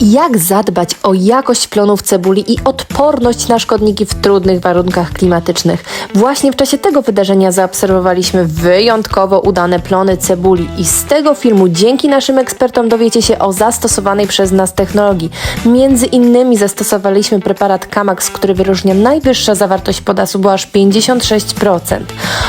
Jak zadbać o jakość plonów cebuli i odporność na szkodniki w trudnych warunkach klimatycznych? Właśnie w czasie tego wydarzenia zaobserwowaliśmy wyjątkowo udane plony cebuli i z tego filmu dzięki naszym ekspertom dowiecie się o zastosowanej przez nas technologii. Między innymi zastosowaliśmy preparat Kamax, który wyróżnia najwyższa zawartość potasu, bo aż 56%.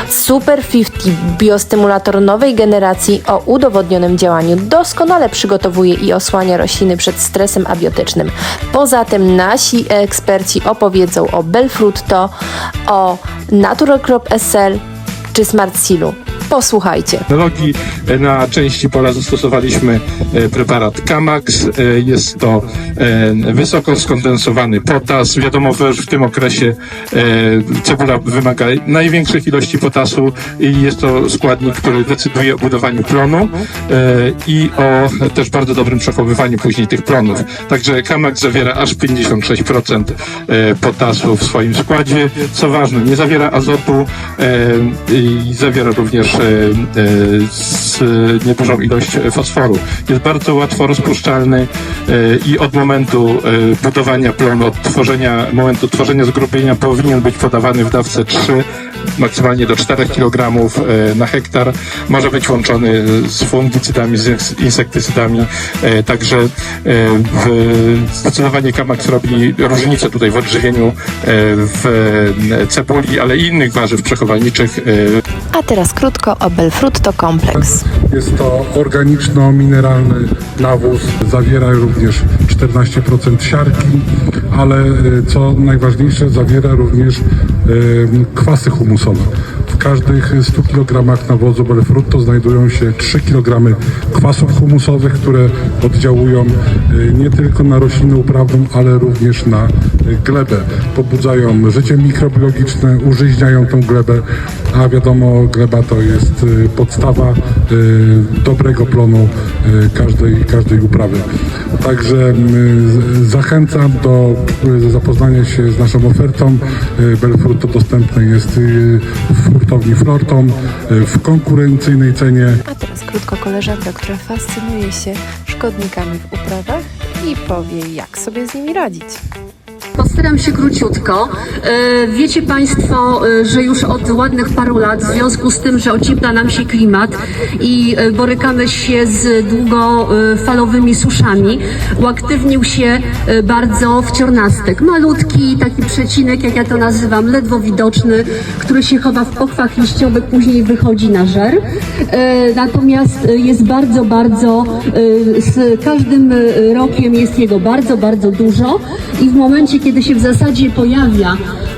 Super 50 biostymulator nowej generacji o udowodnionym działaniu doskonale przygotowuje i osłania rośliny przed stresem abiotycznym. Poza tym nasi eksperci opowiedzą o Belfrutto, o Natural Crop SL czy Smart Sealu. Posłuchajcie. technologii. Na części pola zastosowaliśmy e, preparat Kamax. E, Jest to e, wysoko skondensowany potas. Wiadomo, że w tym okresie e, cebula wymaga największych ilości potasu i jest to składnik, który decyduje o budowaniu plonu e, i o też bardzo dobrym przechowywaniu później tych plonów. Także Kamax zawiera aż 56% e, potasu w swoim składzie. Co ważne, nie zawiera azotu e, i zawiera również e, e, z niedużą ilość fosforu. Jest bardzo łatwo rozpuszczalny e, i od momentu budowania plonu, od tworzenia, momentu tworzenia zgrupienia powinien być podawany w dawce 3, maksymalnie do 4 kg na hektar. Może być łączony z fungicydami, z insektycydami. Także zdecydowanie Kamax robi różnicę tutaj w odżywieniu w cebuli, ale i innych warzyw przechowalniczych A teraz krótko o Belfrutto Complex. Jest to organiczno-mineralny nawóz, zawiera również 14% siarki, ale y, co najważniejsze, zawiera również y, kwasy humusowe. W każdych 100 kg nawozu Belfrutto znajdują się 3 kg kwasów humusowych, które oddziałują y, nie tylko na roślinę uprawną, ale również na glebę. Pobudzają życie mikrobiologiczne, użyźniają tą glebę, a wiadomo, gleba to jest y, podstawa y, dobrego plonu y, każdej, każdej uprawy. Także z- zachęcam do zapoznania się z naszą ofertą. Y, Belfrutto dostępny jest w hurtowni Florton y, w konkurencyjnej cenie. A teraz krótko koleżanka, która fascynuje się szkodnikami w uprawach i powie, jak sobie z nimi radzić. Postaram się króciutko. E, Wiecie Państwo, e, że już od ładnych paru lat, w związku z tym, że ociepla nam się klimat i e, borykamy się z długofalowymi suszami, uaktywnił się bardzo wciornastek. Malutki, taki przecinek, jak ja to nazywam, ledwo widoczny, który się chowa w pochwach liściowych, później wychodzi na żer. Natomiast jest bardzo, bardzo, z każdym rokiem jest jego bardzo, bardzo dużo i w momencie, kiedy się w zasadzie pojawia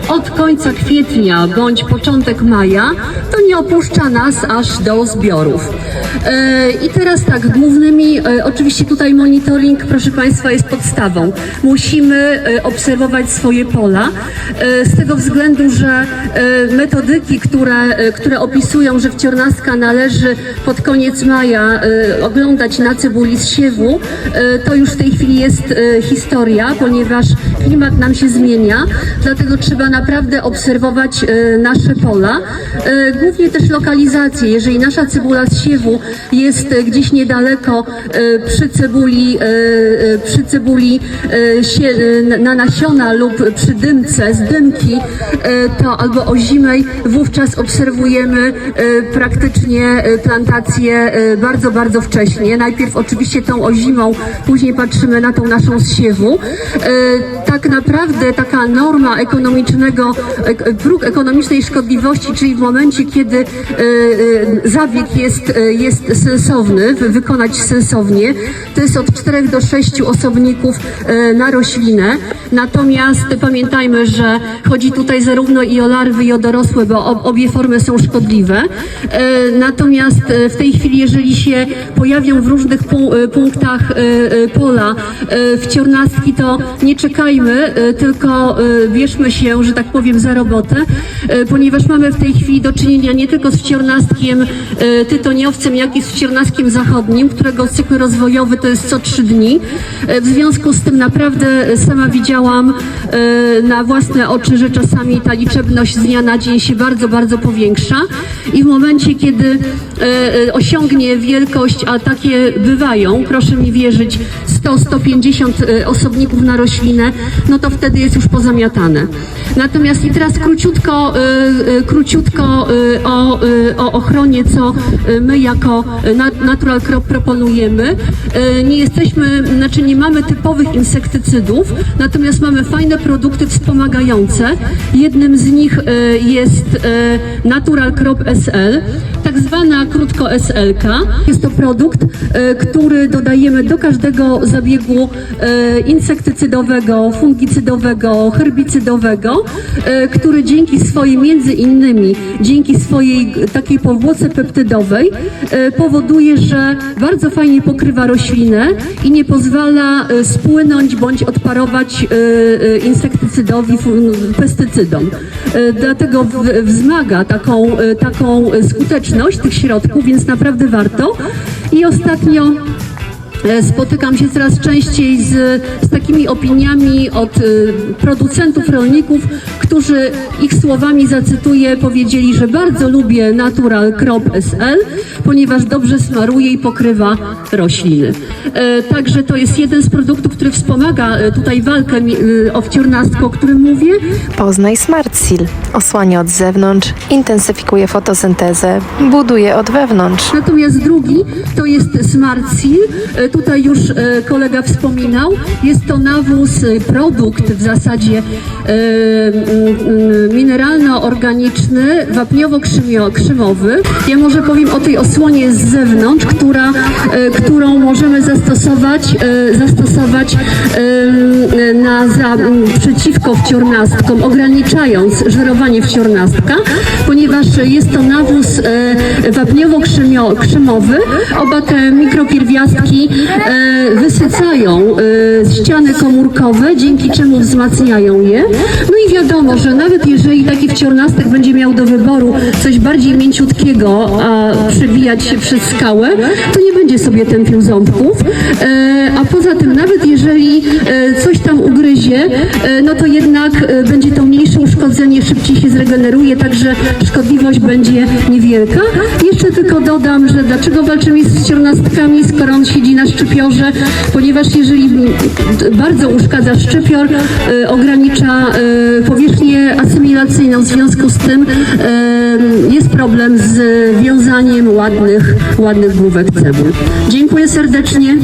od końca kwietnia bądź początek maja, to nie opuszcza nas aż do zbiorów. E, I teraz tak, głównymi, e, oczywiście tutaj monitoring, proszę Państwa, jest podstawą. Musimy e, obserwować swoje pola, z tego względu, że metodyki, które, które opisują, że wciornastka należy pod koniec maja oglądać na cebuli z siewu, to już w tej chwili jest historia, ponieważ klimat nam się zmienia, dlatego trzeba naprawdę obserwować e, nasze pola, e, głównie też lokalizację. Jeżeli nasza cebula z siewu jest e, gdzieś niedaleko przy cebuli, przy cebuli na nasiona lub przy dymce, z dymki, to albo ozimej, wówczas obserwujemy praktycznie plantację bardzo, bardzo wcześnie. Najpierw oczywiście tą ozimą, później patrzymy na tą naszą z siewu. Tak naprawdę taka norma ekonomicznego, ek- próg ekonomicznej szkodliwości, czyli w momencie, kiedy e, e, zabieg jest, e, jest sensowny, wy- wykonać sensownie, to jest od 4 do 6 osobników na roślinę. Natomiast pamiętajmy, że chodzi tutaj zarówno i o larwy, i o dorosłe, bo ob- obie formy są szkodliwe. Natomiast w tej chwili, jeżeli się pojawią w różnych pu- punktach pola wciornastki, to nie czekajmy, tylko e, bierzmy się, że tak powiem, za robotę, e, ponieważ mamy w tej chwili do czynienia nie tylko z wciornastkiem e, tytoniowcem, jak i z wciornastkiem zachodnim, którego cykl rozwojowy to jest co trzy dni. E, W związku z tym naprawdę sama widziałam e, na własne oczy, że czasami ta liczebność z dnia na dzień się bardzo, bardzo powiększa i w momencie, kiedy e, e, osiągnie wielkość, a takie bywają, proszę mi wierzyć, 100-150 e, osobników na roślinę, no to wtedy jest już pozamiatane. Natomiast i teraz króciutko, e, e, króciutko o, o ochronie, co my jako na- Natural Crop proponujemy. Nie jesteśmy, znaczy nie mamy typowych insektycydów, natomiast mamy fajne produkty wspomagające. Jednym z nich jest Natural Crop SL, zwana krótko SLK. Jest to produkt, e, który dodajemy do każdego zabiegu e, insektycydowego, fungicydowego, herbicydowego, e, który dzięki swojej, między innymi, dzięki swojej takiej powłoce peptydowej powoduje, że bardzo fajnie pokrywa roślinę i nie pozwala spłynąć bądź odparować insektycydowi, pestycydom. Dlatego wzmaga taką, taką skuteczność tych środków, więc naprawdę warto. I ostatnio Spotykam się coraz częściej z, z takimi opiniami od y, producentów, rolników, którzy ich słowami zacytuję, powiedzieli, że bardzo lubię Natural Crop SL, ponieważ dobrze smaruje i pokrywa rośliny. E, Także to jest jeden z produktów, który wspomaga e, tutaj walkę o wciornastko, o którym mówię. Poznaj Smart Seal. Osłania od zewnątrz, intensyfikuje fotosyntezę, buduje od wewnątrz. Natomiast drugi to jest Smart Seal. Tutaj już e, kolega wspominał. Jest to nawóz, e, produkt w zasadzie e, mineralno-organiczny, wapniowo-krzymowy. Ja może powiem o tej osłonie z zewnątrz, która, którą możemy zastosować, zastosować na, za, przeciwko wciornastkom, ograniczając żerowanie wciornastka, ponieważ jest to nawóz wapniowo-krzymowy. Oba te mikropierwiastki wysycają e, ściany komórkowe, dzięki czemu wzmacniają je. No i wiadomo, że nawet jeżeli taki wciornastek będzie miał do wyboru coś bardziej mięciutkiego, a przebijać się przez skałę, to nie będzie sobie tępił ząbków. E, a poza tym, nawet jeżeli e, coś tam ugryzie, e, no to jednak e, będzie to mniejsze uszkodzenie, szybciej się zregeneruje, także szkodliwość będzie niewielka. Jeszcze tylko dodam, że dlaczego walczymy z ściornastkami, skoro on siedzi na szczypiorze, ponieważ jeżeli bardzo uszkadza szczypior, e, ogranicza e, powierzchnię asymilacyjną, w związku z tym e, jest problem z wiązaniem ładnych, ładnych główek cebul. Dziękuję serdecznie.